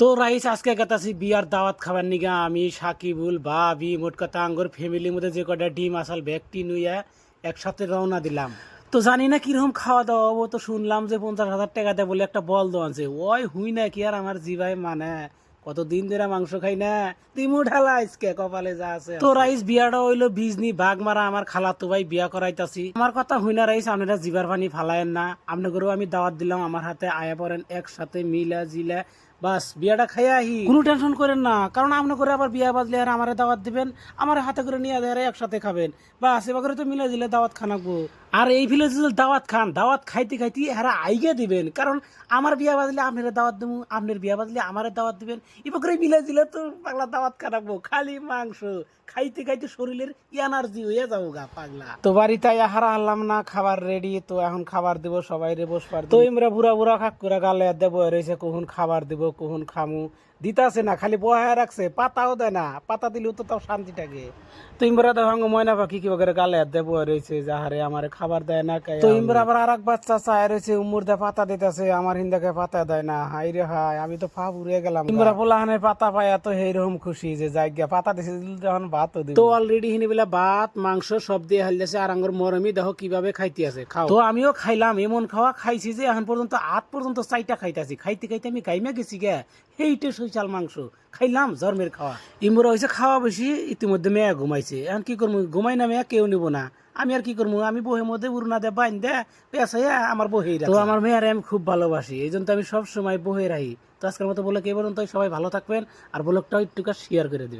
তো রাইস আজকে গেতাছি বিয়ার দাওয়াত খাবার নিগা। আমি সাকিবুল ভাবি মোট কথা আঙ্গর ফ্যামিলির মধ্যে যে কটা ডিম আসাল ব্যক্তি নুইয়া একসাথে রওনা দিলাম। তো জানি না কীরকম খাওয়া দাওয়া হব তো শুনলাম যে পঞ্চাশ হাজার টাকা দেয় বলে একটা বল দোয়ানছে ওই হুই না কি আর আমার জিভাই মানে কতদিন ধরে মাংস খাই না? তিমু ঢালা আজকে কপালে যা আছে তো রাইস বিয়াটা হইল বিজনি ভাগ মারা আমার খালা তো ভাই বিয়া করাইতাছি। আমার কথা হুই না রাইস আপনারা জিবার পানি ফালায়েন না। আপনাদেরও আমি দাওয়াত দিলাম আমার হাতে আয়া পড়েন একসাথে মিলা জিলা বাস বিয়াটা খাইয়া আহি। কোনো টেনশন করেন না কারণ আপনি করে আবার বিয়া বাজলে আর আমারে দাওয়াত দিবেন আমার হাতে করে নিয়ে দেয় একসাথে খাবেন। বাস এবার করে তো মিলে দিলে দাওয়াত খানাবো আর এই ভিলেজ দাওয়াত খান দাওয়াত খাইতে খাইতে এরা আইগে দিবেন। কারণ আমার বিয়া বাজলে আপনারা দাওয়াত দেবো আপনার বিয়া বাজলে আমারে দাওয়াত দিবেন। এবার করে মিলে দিলে তো পাগলা দাওয়াত খানাবো খালি মাংস খাইতে খাইতে শরীরের এনার্জি হয়ে যাব গা পাগলা। তো বাড়িতে হারা আনলাম না খাবার রেডি তো এখন খাবার দেব সবাই রে বসবার তো ইমরা বুড়া বুড়া খাক করে গালে দেব রয়েছে কখন খাবার দেব কখন খামু দিতাছে না খালি বহায় রাখছে পাতাও দেয় না পাতা দিলেও তো তাও শান্তি থাকে। তো ইমরা তো ভাঙ্গ ময়না পাখি কি করে গালে দেব রয়েছে যাহারে আমার খাবার দেয় না খাই তো ইমরা আবার আর এক বাচ্চা চায় রয়েছে উমুর দে পাতা দিতেছে আমার হিন্দাকে পাতা দেয় না হাই রে হাই আমি তো ফা গেলাম ইমরা পাতা পায় এত সেইরকম খুশি যে জায়গা পাতা দিছে যখন ভাতও দিব। তো অলরেডি হিনি বেলা ভাত মাংস সব দিয়ে হালতেছে আর আঙ্গর মরমি দেখো কীভাবে খাইতে আছে খাও। তো আমিও খাইলাম এমন খাওয়া খাইছি যে এখন পর্যন্ত আট পর্যন্ত চাইটা খাইতাছি খাইতে খাইতে আমি গাইমা গেছি গে সেইটে সইচাল মাংস। খাইলাম জর্মের খাওয়া। ইমরা হয়েছে খাওয়া বেশি, ইতিমধ্যে মেয়া ঘুমাইছে। এখন কি করব ঘুমাই না মেয়া কেউ নিব না। আমি আর কি করব আমি বহে মধ্যে উড়না দে, বাইন দে পেঁচাইয়া আমার বহে তো আমার মেয়ারে আমি খুব ভালোবাসি, এই জন্য আমি সবসময় বহে রাখি তো আজকের মতো বলে কে বলুন তো সবাই ভালো থাকবেন, আর বলকটাও একটু শেয়ার করে দিবেন।